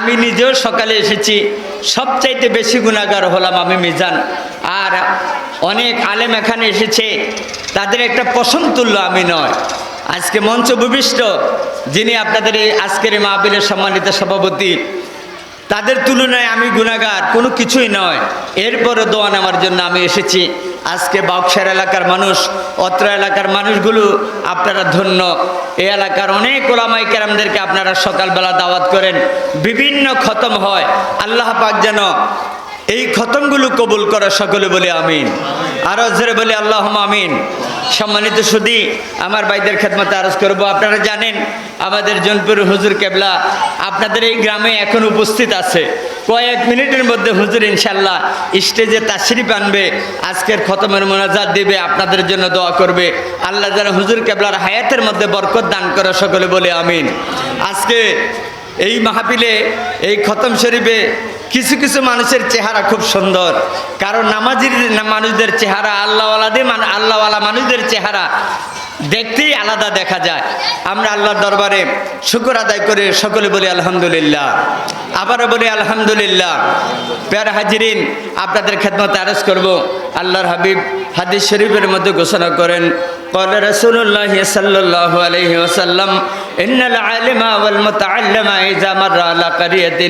আমি নিজেও সকালে এসেছি। সবচাইতে বেশি গুণাগার হলাম আমি মিজান। আর অনেক আলেম এখানে এসেছে। তাদের একটা পছন্দ তুল্য আমি নয়। আজকে মঞ্চ ভূমিষ্ঠ যিনি আপনাদের এই আজকের মাহবিলের সম্মানিত সভাপতি তাদের তুলনায় আমি গুণাগার কোনো কিছুই নয়। এরপরে দোয়া নেওয়ার জন্য আমি এসেছি। আজকে বাউকসার এলাকার মানুষ, অত্র এলাকার মানুষগুলো আপনারা ধন্য। এ এলাকার অনেক ওলামাই কেরামদেরকে আপনারা সকালবেলা দাওয়াত করেন। বিভিন্ন খতম হয়। আল্লাহ পাক যেন এই খতমগুলো কবুল করা সকলে বলে আমিন। আরও জোরে বলে আল্লাহ আমিন। সম্মানিত সুদী আমার ভাইদের খেদমতে আরজ করব। আপনারা জানেন, আমাদের জনপুর হুজুর কেবলা আপনাদের এই গ্রামে এখন উপস্থিত আছে। কয়েক মিনিটের মধ্যে হুজুর ইনশাল্লাহ স্টেজে তাশরিফ আনবে, আজকের খতমের মোনাজাত দিবে, আপনাদের জন্য দোয়া করবে। আল্লাহ যেন হুজুর কেবলার হায়াতের মধ্যে বরকত দান করা সকলে বলে আমিন। আজকে এই মাহফিলে, এই খতম শরীফে কিছু কিছু মানুষের চেহারা খুব সুন্দর। কারণ নামাজির মানুষদের চেহারা আল্লাহওয়ালাদের মানে আল্লাহওয়ালা মানুষদের চেহারা দেখতেই আলাদা দেখা যায়। আমরা আল্লাহর দরবারে শুকর আদায় করে সকলে বলি, আলহামদুলিল্লাহ। আবারও বলি আলহামদুলিল্লাহ প্যার হাজিরিন আপনাদের খেদমতে আরজ করব আল্লাহর হাবিব হাদিস শরীফের মধ্যে ঘোষণা করেন قال رسول الله صلى الله عليه وسلم إن العالم والمتعلم إذا مر على قرية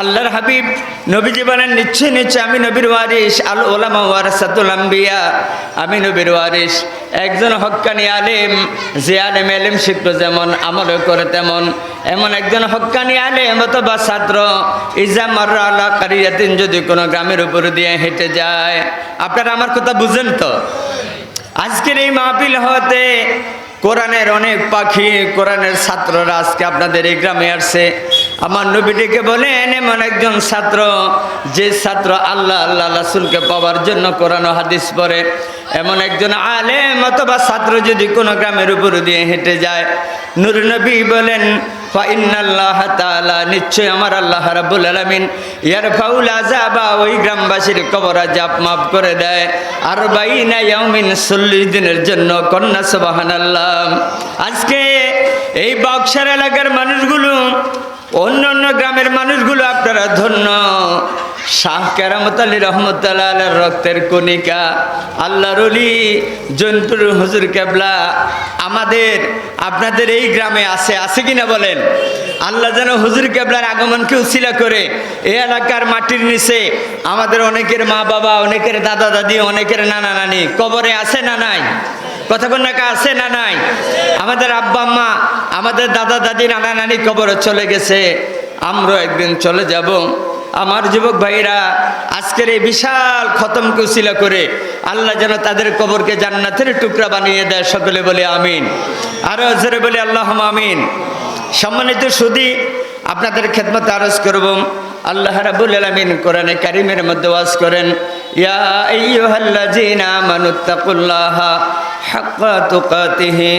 আল্লাহর হাবিব নবীজি বলেন, নিশ্চয় নিশ্চয় আমি নবীর ওয়ারিস আল ওলামা ওয়ারাসাতুল আম্বিয়া। আমি নবীর ওয়ারিস একজন হক্কানি আলেম, যে আলেম এলেম শিখলো যেমন, আমলও করে তেমন। এমন একজন হক্কানি আলেম অথবা ছাত্র, ইজা মার্রা আল্লাহ কারিয়াতিন, যদি কোনো গ্রামের উপর দিয়ে হেঁটে যায়। আপনারা আমার কথা বুঝেন তো? আজকের এই মাহফিল হতে কোরআনের অনেক পাখি, কোরআনের ছাত্ররা আজকে আপনাদের এই গ্রামে আসছে। আমার নবীটিকে বলেন এমন একজন ছাত্র, যে ছাত্র আল্লাহ আল্লাহ রাসুলকে পাওয়ার জন্য কোরআন হাদিস পড়ে। এমন একজন আলেম অথবা ছাত্র যদি কোনো গ্রামের উপর দিয়ে হেঁটে যায়, নূর নবী বলেন ফাইনাল্লাহ তাআলা নিশ্চয় আমার আল্লাহ রাব্বুল আলামিন ইয়ার ফাউল আযাবা, ওই গ্রামবাসীর কবর আযাব মাফ করে দেয়। আর বাইনা ইয়াউমিন 40 দিনের জন্য কন্যা, সুবহানাল্লাহ। আজকে এই বাক্সার এলাকার মানুষগুলো অন্য অন্য গ্রামের মানুষগুলো আপনারা ধন্য। শাহ কেরামত আলী রহমতাল্লাহ আল্লাহর রক্তের কণিকা, আল্লাহর অলি জৈনপুর হুজুর কেবলা, আমাদের, আপনাদের এই গ্রামে আছে আছে কিনা বলেন? আল্লাহ যেন হুজুর কেবলার আগমনকে উশিলা করে এই এলাকার মাটির নিচে আমাদের অনেকের মা বাবা অনেকের দাদা দাদি অনেকের নানা নানি কবরে আছে না নাই? কতক্ষণ নাকা আছে না নাই? আমাদের আব্বা আম্মা আমাদের দাদা দাদি নানা নানি কবরে চলে গেছে, আমরাও একদিন চলে যাব। আমার যুবক ভাইরা আজকের এই বিশাল খতম কুশিলা করে আল্লাহ যেন তাদের কবরকে জান্নাতের টুকরা বানিয়ে দেয়, সকলে বলে আমিন। আরও জোরে বলে আল্লাহ আমিন। সম্মানিত সুদী আপনাদের খেদমত আরজ করব। আল্লাহ রাবুল আলমিন কোরআনে কারিমের মধ্যে ওয়াজ করেন, ইয়া আইয়ুহাল্লাযীনা আমানুত্তাকুল্লাহ হাক্কা তুকাতিহি।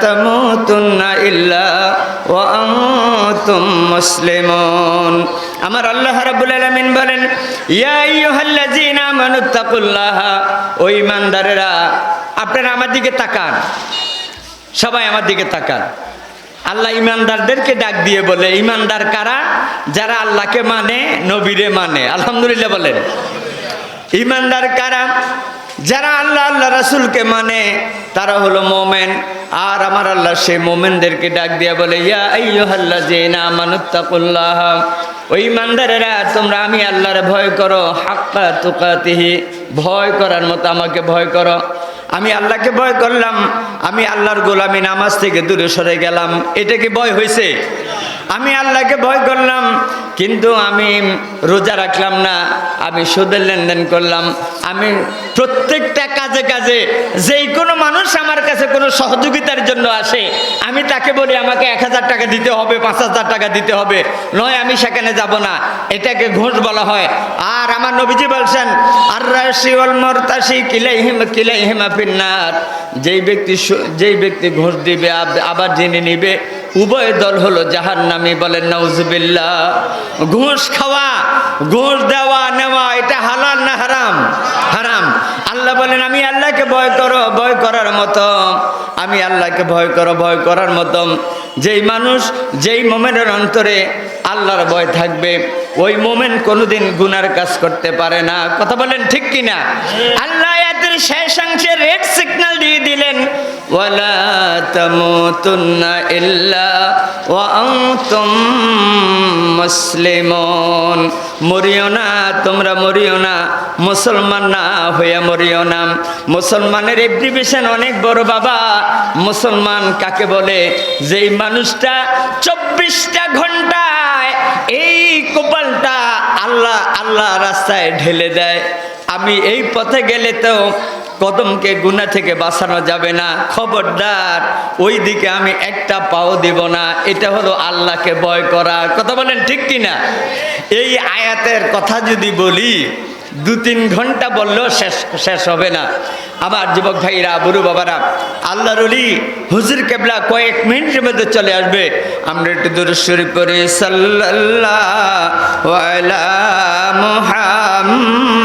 তামুতুন্না ইল্লা ওয়া আনতুম মুসলিমুন। আমার আল্লাহ রাব্বুল আলামিন বলেন, ইয়া আইয়ুহাল্লাযীনা আমানুত্তাকুল্লাহ ও ঈমানদারেরা, আপনারা আমার দিকে তাকান। সবাই আমার দিকে তাকান। আল্লাহ ইমানদারদেরকে ডাক দিয়ে বলে ইমানদার কারা? যারা আল্লাহকে মানে নবীরে মানে। আলহামদুলিল্লাহ বলেন। ইমানদার কারা? যারা আল্লাহ আল্লাহ রাসুলকে মানে তারা হলো মোমেন। আর আমার আল্লাহ সেই মোমেনদেরকে ডাক দিয়া বলে, ইয়া আইয়ুহাল্লাহ যে না মানুত্তাকুল্লাহ ওই ইমানদারেরা, তোমরা আমি আল্লাহরে ভয় করো, হাক্কা তুকাতিহি, ভয় করার মতো আমাকে ভয় করো। আমি আল্লাহকে ভয় করলাম, আমি আল্লাহর গোলামি নামাজ থেকে দূরে সরে গেলাম। এটা কি ভয় হয়েছে আমি আল্লাহকে ভয় করলাম, কিন্তু আমি রোজা রাখলাম না, আমি সুদের লেনদেন করলাম। আমি প্রত্যেকটা কাজে কাজে যেই কোনো মানুষ আমার কাছে কোনো সহযোগিতার জন্য আসে, আমি তাকে বলি, আমাকে এক হাজার টাকা দিতে হবে, পাঁচ হাজার টাকা দিতে হবে। নয়, আমি সেখানে যাব না। এটাকে ঘোষ বলা হয়। আর আমার নবীজি বলছেন আর রাশিওয়াল মরতাসি কিলাইহিম, কিলাইহিমা ফিন্নার। যেই ব্যক্তি যেই ব্যক্তি ঘোষ দিবে আবার জেনে নিবে উভয় দল হলো জাহান নামি বলেন নাউজুবিল্লাহ ঘুষ খাওয়া ঘুষ দেওয়া নেওয়া এটা হালাল না হারাম? হারাম। আল্লাহ বলেন আমি আল্লাহকে ভয় করো ভয় করার মতো। আমি আল্লাহকে ভয় করো ভয় করার মতো। যেই মানুষ যেই মোমেনের অন্তরে আল্লাহর ভয় থাকবে ওই মোমেন কোনোদিন গুনার কাজ করতে পারে না। কথা বলেন ঠিক কিনা? আল্লাহ এদের শেষাংশে রেড সিগন্যাল তামুতুন্না ইল্লা ওয়া আনতুম মুসলিমুন মরিও না, তোমরা মরিও না, মুসলমান না হইয়া মরিও না। মুসলমানের এক্সিবিশন অনেক বড় বাবা। মুসলমান কাকে বলে? যেই মানুষটা চব্বিশটা ঘন্টায় এই কপালটা আল্লাহ আল্লাহ রাস্তায় ঢেলে দেয়। আমি এই পথে গেলে তো কদমকে গুণা থেকে বাঁচানো যাবে না। খবরদার ওই দিকে আমি একটা পাও দিব না। এটা হলো আল্লাহকে ভয় করা। কথা বলেন ঠিক কিনা? এই আয়াতের কথা যদি বলি দু তিন ঘণ্টা বললেও শেষ শেষ হবে না। আমার যুবক ভাইরা, বুড়ো বাবারা, আল্লাহর অলি হুজুর কেবলা কয়েক মিনিটের মধ্যে চলে আসবে। আমরা একটু দূর শরীফ পড়ি, সাল্লাল্লাহু আলা মুহাম্মদ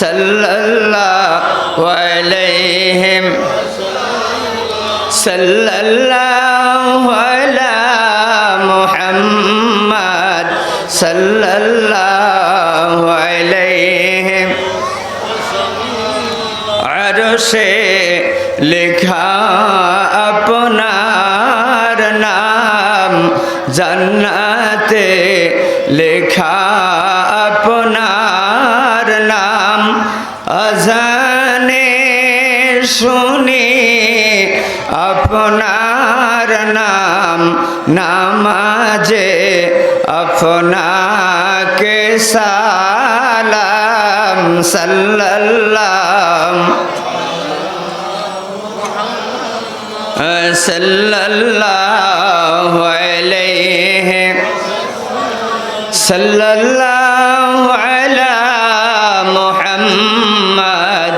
সাল্লাল্লাহু আলাইহিম সাল্লাল্লাহু আরশে লেখা আপনার নাম জান্নাতে লেখা আপনার নাম আজানে শুনি আপনার নাম নামাজে আপনাকে সালাম সাল্লাল্লাহ সাল্লাল্লাহু আলাইহি সাল্লাল্লাহু আলা মুহাম্মদ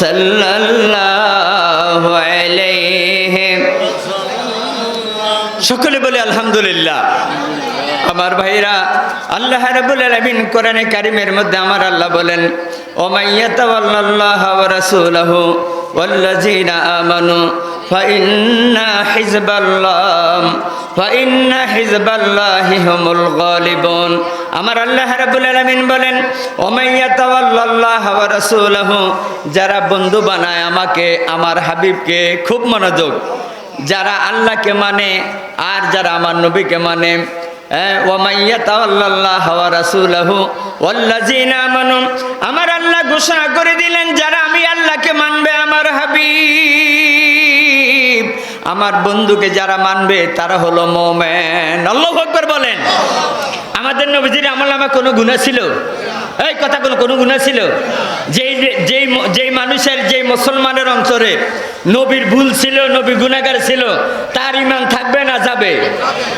সাল্লাল্লাহু আলাইহি সকলে বলে আলহামদুলিল্লাহ। আমার ভাইরা, আল্লাহ রাব্বুল আলামিন কোরআনে কারিমের মধ্যে আমার আল্লাহ বলেন ও মাইয়াতাওয়াল্লাল্লাহ ওয়া রাসূলুহু ওয়াল্লাযীনা আমানু আমার আল্লাহ রাব্বুল বলেন ও মাইয়াতাওয়াল্লাল্লাহ ওয়া রাসূলুহু যারা বন্ধু বানায় আমাকে, আমার হাবিবকে খুব মনোযোগ। যারা আল্লাহকে মানে আর যারা আমার নবীকে মানে আমার আল্লাহ ঘোষণা করে দিলেন, যারা আমি আল্লাহকে মানবে, আমার হাবিব। আমার বন্ধুকে যারা মানবে তারা হলো মোমেন। আল্লাহ আকবর বলেন। আমাদের নবীজির আমল আমার কোনো গুণা ছিল? এই কথা কোনো গুণা ছিল? যেই যেই যেই মানুষের যেই মুসলমানের অন্তরে নবীর ভুল ছিল নবী গুণাগার ছিল, তার ইমান থাকবে না, যাবে।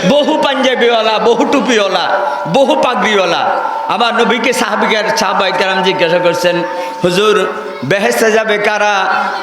বহু পাঞ্জাবিওয়ালা, বহু টুপিওয়ালা, বহু পাগড়িওয়ালা। আমার নবীকে সাহাবিকার সাহাবাই জিজ্ঞাসা করছেন, হুজুর বেহেস্তে যাবে কারা?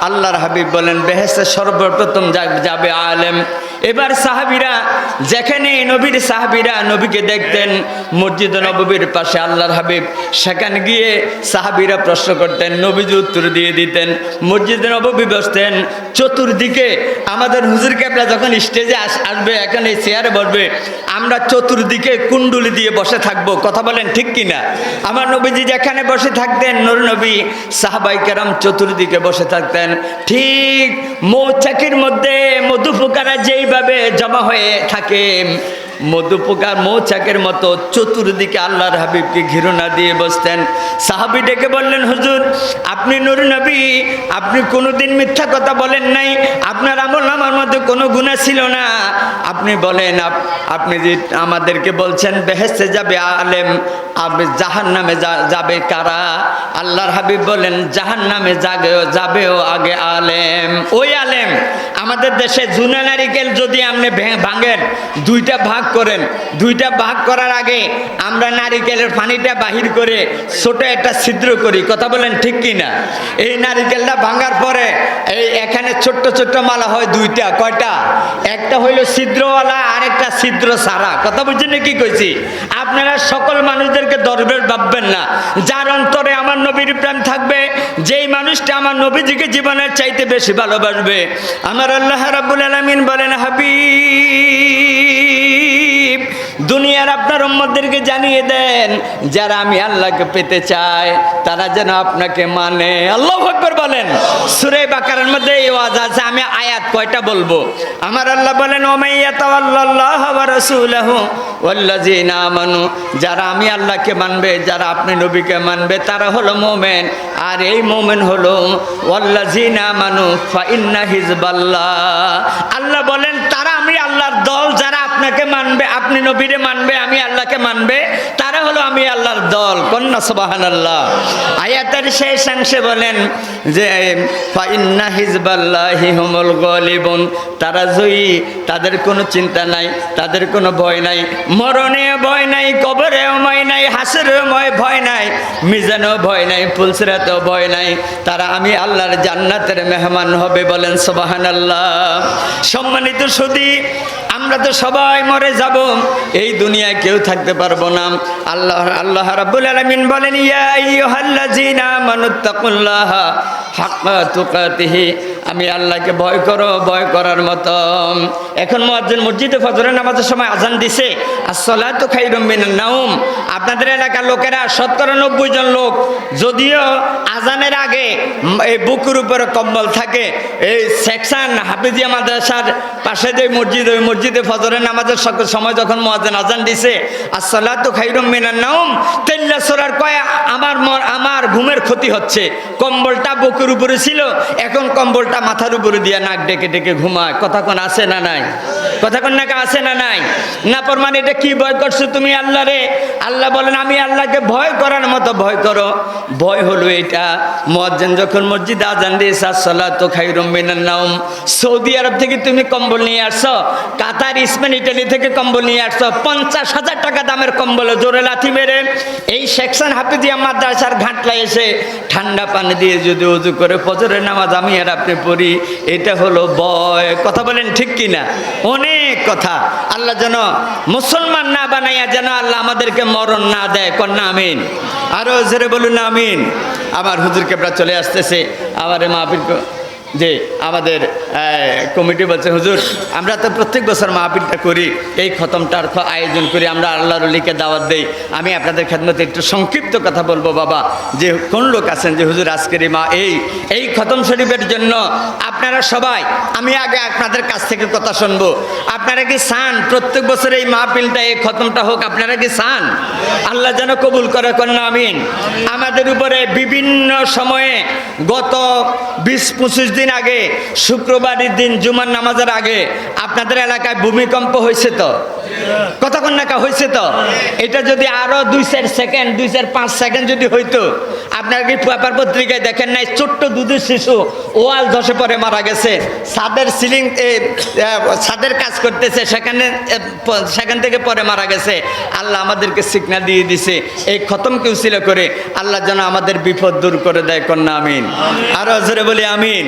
আল্লাহর হাবিব বলেন বেহেস্তে সর্বপ্রথম যাবে আলেম। এবার সাহাবিরা, যেখানে নবীর সাহাবিরা নবীকে দেখতেন, মসজিদ নববীর পাশে আল্লাহর হাবিব, সেখানে গিয়ে সাহাবিরা প্রশ্ন করতেন, নবীজি উত্তর দিয়ে দিতেন, মসজিদ নববী বসতেন, চতুর্দিকে আমাদের হুজুর ক্যাবলা যখন স্টেজে আস- আসবে, এখানে চেয়ারে বসবে, আমরা চতুর্দিকে কুণ্ডুলি দিয়ে বসে থাকব, কথা বলেন ঠিক কিনা আমার নবীজি যেখানে বসে থাকতেন, নূর নবী, সাহাবাই কেরাম চতুর্দিকে বসে থাকতেন, ঠিক মৌচাকির মধ্যে মধু পোকারা যেইভাবে জমা হয়ে থাকে। মধু পোকার মৌচাকের মতো চতুর্দিকে আল্লাহর হাবিবকে ঘিরোনা দিয়ে বসতেন। সাহাবি ডেকে বললেন, হুজুর, আপনি নুর নবী, আপনি কোনোদিন মিথ্যা কথা বলেন নাই। আপনার আমল আমার মধ্যে কোনো গুণা ছিল না। আপনি বলেন আপনি যে আমাদেরকে বলছেন বেহেস্তে যাবে আলেম আপনি জাহান নামে যাবে কারা? আল্লাহর হাবিব বলেন জাহান নামে জাগেও যাবেও আগে আলেম। ওই আলেম আমাদের দেশে জুনা নারিকেল যদি আপনি ভাঙেন, দুইটা ভাগ করেন। দুইটা ভাগ করার আগে আমরা নারিকেলের পানিটা বাহির করে ছোট একটা ছিদ্র করি। কথা বলেন ঠিক কি না এই নারিকেলটা ভাঙার পরে এই এখানে ছোট্ট ছোট্ট মালা হয় দুইটা, কয়টা? একটা হইল ছিদ্রওয়ালা আর একটা ছিদ্র সারা। কথা বুঝছেন কি কইছি? আপনারা সকল মানুষদেরকে দরবের ভাববেন না। যার অন্তরে আমার নবীর প্রেম থাকবে, যেই মানুষটা আমার নবীজিকে জীবনের চাইতে বেশি ভালোবাসবে। আমার আল্লাহ রাব্বুল আলামিন বলেন হাবিব। দুনিয়ার আপনার উম্মতদেরকে জানিয়ে দেন, যারা আমি আল্লাহকে পেতে চাই, তারা যেন আপনাকে মানে। আল্লাহ আকবার বলেন। সুরে বাকারের মধ্যে এই ওয়াজ আছে, আমি আয়াত কয়টা বলব? আমার আল্লাহ বলেন আমানু। যারা আমি আল্লাহকে মানবে, যারা আপনি নবীকে মানবে, তারা হলো মোমেন। আর এই মোমেন হলো, ওয়াল্লাযিনা আমানু ফা ইন্না হিজবাল্লাহ। আল্লাহ বলেন, তারা আমি আল্লাহর দল যারা আপনাকে মানবে আপনি নবীরে মানবে, আমি আল্লাহকে মানবে, তারা হলো আমি আল্লাহর দল, কন্যা সুবাহান আল্লাহ আয়াতের শেষ অংশে বলেন যে তারা জয়ী, তাদের কোনো চিন্তা নাই, তাদের কোনো ভয় নাই, মরণে ভয় নাই, কবরেও ভয় নাই, হাসরেও ভয় নাই, মিজানেও ভয় নাই, ফুলসিরাতেও ভয় নাই। তারা, আমি আল্লাহর জান্নাতের মেহমান হবে, বলেন সুবাহান আল্লাহ সম্মানিত সুদী আমরা তো সবাই মরে যাব। এই দুনিয়ায় কেউ থাকতে পারব না। আল্লাহ আল্লাহ রাব্বুল আলামিন বলেন আমি আল্লাহকে ভয় করো, ভয় করার মতো। এখন মুয়াজ্জিন মসজিদে ফজরের নামাজের সময় আজান দিছে। আসসালাতু খাইরুম মিনান নাউম আপনাদের এলাকার লোকেরা শতকরা নব্বই জন লোক। যদিও আজানের আগে এই বুকুর উপরে কম্বল থাকে, এই সেকশন হাফিজিয়া মাদ্রাসার পাশে যে মসজিদ, ওই মসজিদে ফজরের নামাজের সময় যখন মহাজেন আজান দিছে, আসসালাতু খাইরুম মিনান নাউম তেল্লা সোরার কয় আমার মর আমার ঘুমের ক্ষতি হচ্ছে। কম্বলটা বুকুর উপরে ছিল, এখন কম্বলটা মাথার উপরে দিয়ে নাক ডেকে ডেকে ঘুমায়। কথা কোন আছে না নাই? কথা কোন নাকা আছে না নাই? না প্রমাণ এটা কি ভয় করছ তুমি আল্লাহ রে? আল্লাহ বলেন, আমি আল্লাহকে ভয় করার মতো ভয় করো। ভয় হলো এটা। মুয়াজ্জিন যখন মসজিদে আজান দিয়েছে, আসসালাতু খাইরুম মিনান নাউম সৌদি আরব থেকে তুমি কম্বল নিয়ে আসছো কাতার স্পেন ইটালি থেকে কম্বল নিয়ে আসছো। পঞ্চাশ হাজার টাকা দামের কম্বল জোরে লাথি মেরে এই সেকশন হাফিজিয়া মাদ্রাসার ঘাটলায় এসে ঠান্ডা পানি দিয়ে যদি উজু করে ফজরের নামাজ আমি আর আপনি পড়ি, এটা হলো বয় কথা বলেন ঠিক কি না অনেক কথা। আল্লাহ যেন মুসলমান না বানাইয়া যেন আল্লাহ আমাদেরকে মরণ না দেয়। কন্যা আমিন। আরও জোরে বলুন, আমিন। আমার হুজুর কেবরা চলে আসতেছে। এই মাহফিল যে আমাদের কমিটি বলছে, হুজুর, আমরা তো প্রত্যেক বছর মাহফিলটা করি, এই খতমটার আয়োজন করি, আমরা আল্লাহর অলিকে দাওয়াত দেই। আমি আপনাদের খেদমতে একটু সংক্ষিপ্ত কথা বলব, বাবা। যে কোন লোক আছেন যে, হুজুর, আজকের মা, এই এই খতম শরীফের জন্য আপনারা সবাই, আমি আগে আপনাদের কাছ থেকে কথা শুনব। আপনারা কি চান প্রত্যেক বছর এই মাহফিলটা, এই খতমটা হোক? আপনারা কি চান? আল্লাহ যেন কবুল করে কন্যা আমিন। আমাদের উপরে বিভিন্ন সময়ে গত বিশ পঁচিশ দিন আগে শুক্রবারের দিন জুমার নামাজের আগে আপনাদের এলাকায় ভূমিকম্প হয়েছে তো? কতক্ষণ নাকা হয়েছে তো? এটা যদি আরও দুই চার সেকেন্ড, দুই চার পাঁচ সেকেন্ড যদি হইতো, আপনার কি পেপার পত্রিকায় দেখেন নাই? ছোট্ট দুধের শিশু ওয়াল ধসে পড়ে মারা গেছে। ছাদের সিলিং ছাদের কাজ করতেছে, সেখানে সেখান থেকে পরে মারা গেছে। আল্লাহ আমাদেরকে সিগনাল দিয়ে দিছে। এই খতম কেউ ছিল করে, আল্লাহ যেন আমাদের বিপদ দূর করে দেয়, কন্যা, আমিন। আরও জোরে বলি, আমিন।